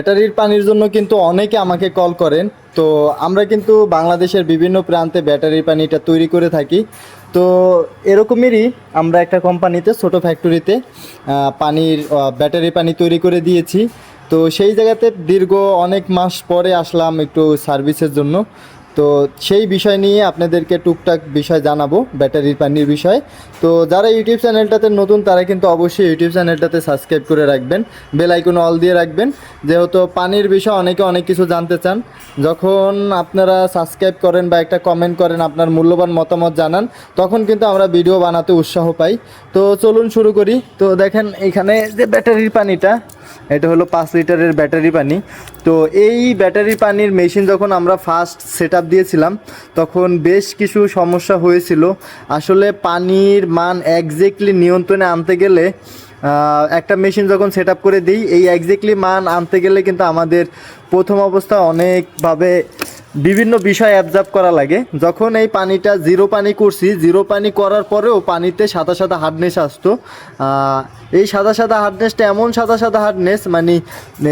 ব্যাটারির পানির জন্য কিন্তু অনেকে আমাকে কল করেন। তো আমরা কিন্তু বাংলাদেশের বিভিন্ন প্রান্তে ব্যাটারির পানিটা তৈরি করে থাকি। তো এরকমেরই আমরা একটা কোম্পানিতে ছোট ফ্যাক্টরিতে পানির ব্যাটারি পানি তৈরি করে দিয়েছি। তো সেই জায়গাতে দীর্ঘ অনেক মাস পরে আসলাম একটু সার্ভিসের জন্য। তো সেই বিষয় নিয়ে আপনাদেরকে টুকটাক বিষয় জানাব, ব্যাটারির পানির বিষয়। তো যারা ইউটিউব চ্যানেলটাতে নতুন, তারা কিন্তু অবশ্যই ইউটিউব চ্যানেলটাতে সাবস্ক্রাইব করে রাখবেন, বেল আইকন অল দিয়ে রাখবেন। যেহেতু পানির বিষয়ে অনেকে অনেক কিছু জানতে চান, যখন আপনারা সাবস্ক্রাইব করেন বা একটা কমেন্ট করেন, আপনার মূল্যবান মতামত জানান, তখন কিন্তু আমরা ভিডিও বানাতে উৎসাহ পাই। তো চলুন শুরু করি। তো দেখেন এখানে যে ব্যাটারির পানিটা এটা হলো পাঁচ লিটারের ব্যাটারি পানি। তো এই ব্যাটারি পানির মেশিন যখন আমরা ফার্স্ট সেট দিয়েছিলাম, তখন বেশ কিছু সমস্যা হয়েছিল। আসলে পানির মান একজ্যাক্টলি নিয়ন্ত্রণে আনতে গেলে একটা মেশিন যখন সেট করে দিই, এই একজ্যাক্টলি মান আনতে গেলে কিন্তু আমাদের প্রথম অবস্থা অনেকভাবে বিভিন্ন বিষয় অ্যাবজার্ভ করা লাগে। যখন এই পানিটা জিরো পানি করছি জিরো পানি করার পরেও পানিতে সাদা সাদা হার্ডনেস আসতো। এই সাদা সাদা হার্ডনেসটা এমন সাদা সাদা হার্ডনেস মানে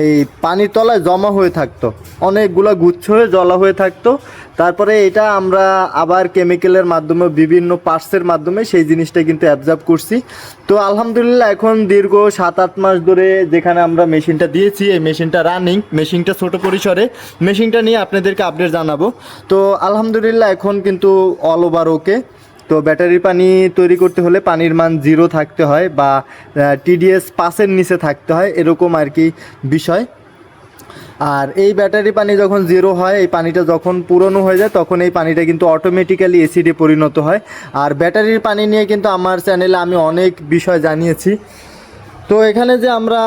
এই পানির তলায় জমা হয়ে থাকতো। অনেকগুলো গুচ্ছ হয়ে জলা হয়ে থাকতো। তারপরে এটা আমরা আবার কেমিক্যালের মাধ্যমে, বিভিন্ন পার্টসের মাধ্যমে সেই জিনিসটা কিন্তু অ্যাবজার্ভ করছি। তো আলহামদুলিল্লাহ এখন দীর্ঘ সাত আট মাস ধরে যেখানে আমরা মেশিনটা দিয়েছি, এই মেশিনটা রানিং মেশিনটা ছোট পরিসরে। মেশিনটা নিয়ে আপনাদেরকে আপডেট জানাব। তো আলহামদুলিল্লাহ এখন কিন্তু অল ওভার ওকে তো ব্যাটারি পানি তৈরি করতে হলে পানির মান জিরো থাকতে হয় বা টিডিএস পাসের নিচে থাকতে হয় এরকম আর কি বিষয়। আর এই ব্যাটারি পানি যখন জিরো হয়, এই পানিটা যখন পুরনো হয়ে যায়, তখন এই পানিটা কিন্তু অটোমেটিক্যালি এসিডে পরিণত হয়। আর ব্যাটারির পানি নিয়ে কিন্তু আমার চ্যানেলে আমি অনেক বিষয় জানিয়েছি। তো এখানে যে আমরা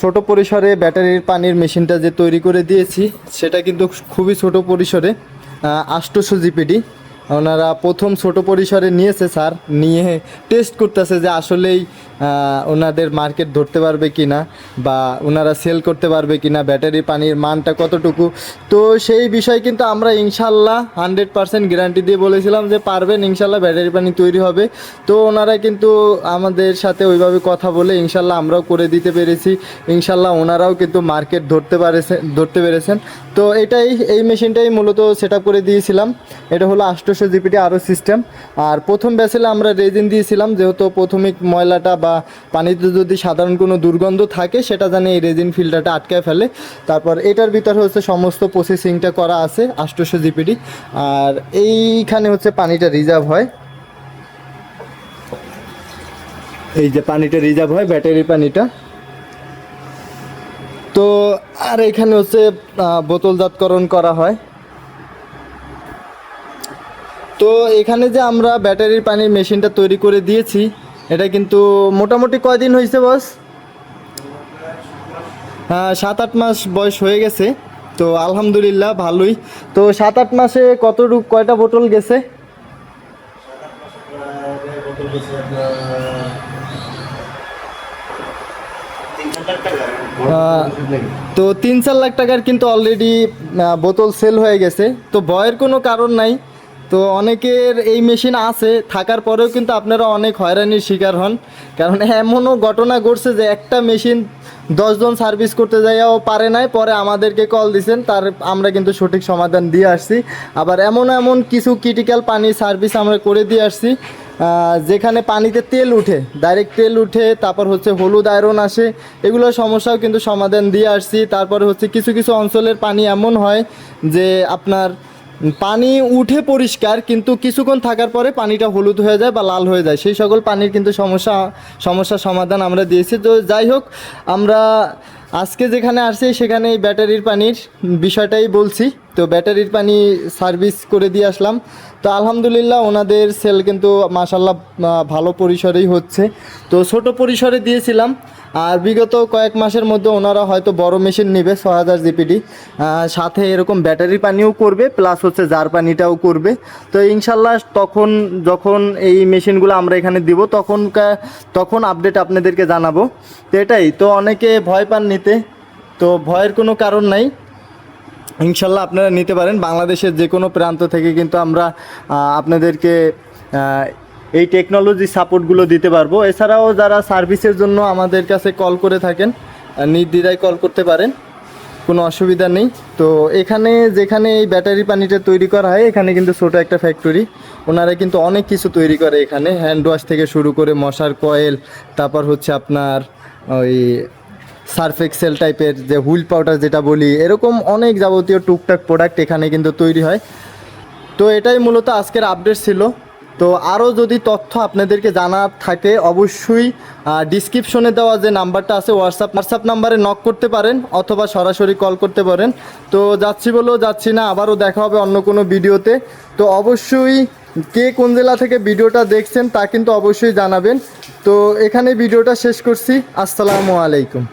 ছোট পরিসরে ব্যাটারির পানির মেশিনটা যে তৈরি করে দিয়েছি, সেটা কিন্তু খুবই ছোট পরিসরে আষ্টশো জিপিডি। ওনারা প্রথম ছোট পরিসরে নিয়েছে, স্যার। নিয়ে টেস্ট করতেছে যে আসলেই ওনাদের মার্কেট ধরতে পারবে কি না বা ওনারা সেল করতে পারবে কি না ব্যাটারি পানির মানটা কতটুকু? তো সেই বিষয় কিন্তু আমরা ইনশাল্লাহ হান্ড্রেড পার্সেন্ট গ্যারান্টি দিয়ে বলেছিলাম যে পারবেন, ইনশাল্লাহ ব্যাটারি পানি তৈরি হবে। তো ওনারা কিন্তু আমাদের সাথে ওইভাবে কথা বলে ইনশাল্লাহ আমরাও করে দিতে পেরেছি। ইনশাল্লাহ ওনারাও কিন্তু মার্কেট ধরতে পারেছেন ধরতে পেরেছেন। তো এটাই, এই মেশিনটাই মূলত সেট করে দিয়েছিলাম। এটা হলো আষ্টশো জিপিটি আরও সিস্টেম আর প্রথম ব্যাচেলে আমরা রেজিন দিয়েছিলাম, যেহেতু প্রাথমিক ময়লাটা বা পানিতে যদি সাধারণ কোনো দুর্গন্ধ থাকে, সেটা জানি এই রেজিন ফিল্টারটা আটকায় ফেলে। তারপর এটার ভিতরে হচ্ছে সমস্ত প্রসেসিংটা করা আছে আষ্টশো জিপিটি আর এইখানে হচ্ছে পানিটা রিজার্ভ হয়। এই যে পানিটা রিজার্ভ হয়, ব্যাটারি পানিটা। তো আর এখানে হচ্ছে বোতলজাতকরণ করা হয়। তো এখানে যে আমরা ব্যাটারির পানির মেশিনটা তৈরি করে দিয়েছি এটা কিন্তু মোটামুটি কয়দিন হয়েছে, বস? হ্যাঁ সাত আট মাস বয়স হয়ে গেছে। তো আলহামদুলিল্লাহ, ভালোই। তো সাত আট মাসে কতটুক, কয়টা বোতল গেছে? তো তিন চার লাখ টাকার কিন্তু অলরেডি বোতল সেল হয়ে গেছে। তো ভয়ের কোনো কারণ নাই। তো অনেকের এই মেশিন আছে, থাকার পরেও কিন্তু আপনারা অনেক হয়রানির শিকার হন। কারণ এমনও ঘটনা ঘটছে যে একটা মেশিন দশজন সার্ভিস করতে যাইয়াও পারে নাই, পরে আমাদেরকে কল দিছেন, তার আমরা কিন্তু সঠিক সমাধান দিয়ে আসছি। আবার এমন এমন কিছু ক্রিটিক্যাল পানি সার্ভিস আমরা করে দিয়ে আসছি যেখানে পানিতে তেল উঠে ডাইরেক্ট তেল উঠে, তারপর হচ্ছে হলুদ আয়রন আসে, এগুলোর সমস্যাও কিন্তু সমাধান দিয়ে আসছি। তারপরে হচ্ছে কিছু কিছু অঞ্চলের পানি এমন হয় যে আপনার পানি উঠে পরিষ্কার, কিন্তু কিছুক্ষণ থাকার পরে পানিটা হলুদ হয়ে যায় বা লাল হয়ে যায়। সেই সকল পানির কিন্তু সমস্যা, সমস্যার সমাধান আমরা দিয়েছি। তো যাই হোক, আমরা আজকে যেখানে আসছি সেখানে এই ব্যাটারির পানির বিষয়টাই বলছি। তো ব্যাটারির পানি সার্ভিস করে দিয়ে আসলাম। তো আলহামদুলিল্লাহ ওনাদের সেল কিন্তু মাসাল্লাহ ভালো পরিসরেই হচ্ছে। তো ছোট পরিসরে দিয়েছিলাম। আর বিগত কয়েক মাসের মধ্যে ওনারা হয়তো বড় মেশিন নেবে ছ হাজার জিপিডি। সাথে এরকম ব্যাটারি পানিও করবে প্লাস হচ্ছে জার পানিটাও করবে। তো ইনশাল্লাহ তখন যখন এই মেশিনগুলো আমরা এখানে দিব, তখন তখন আপডেট আপনাদেরকে জানাব। তো এটাই, তো অনেকে ভয় পান নিতে, তো ভয়ের কোনো কারণ নাই। ইনশাল্লাহ আপনারা নিতে পারেন। বাংলাদেশের যে কোনো প্রান্ত থেকে কিন্তু আমরা আপনাদেরকে এই টেকনোলজি সাপোর্টগুলো দিতে পারব। এছাড়াও যারা সার্ভিসের জন্য আমাদের কাছে কল করে থাকেন নির্দ্বিধায় কল করতে পারেন, কোনো অসুবিধা নেই। তো এখানে, যেখানে এই ব্যাটারি পানিটা তৈরি করা হয়, এখানে কিন্তু ছোটো একটা ফ্যাক্টরি ওনারা কিন্তু অনেক কিছু তৈরি করে এখানে। হ্যান্ড ওয়াশ থেকে শুরু করে মশার কয়েল তারপর হচ্ছে আপনার ওই সার্ফ এক্সেল টাইপের যে হুইল পাউডার যেটা বলি, এরকম অনেক যাবতীয় টুকটাক প্রোডাক্ট এখানে কিন্তু তৈরি হয়। তো এটাই মূলত আজকের আপডেট ছিল। তো আরও যদি তথ্য আপনাদেরকে জানার থাকে, অবশ্যই ডিসক্রিপশনে দেওয়া যে নাম্বারটা আছে হোয়াটসঅ্যাপ হোয়াটসঅ্যাপ নাম্বারে নক করতে পারেন অথবা সরাসরি কল করতে পারেন। তো যাচ্ছি বলেও যাচ্ছি না, আবারও দেখা হবে অন্য কোনো ভিডিওতে। তো অবশ্যই, কে কোন জেলা থেকে ভিডিওটা দেখছেন তা কিন্তু অবশ্যই জানাবেন। তো এখানে ভিডিওটা শেষ করছি। আসসালামু আলাইকুম।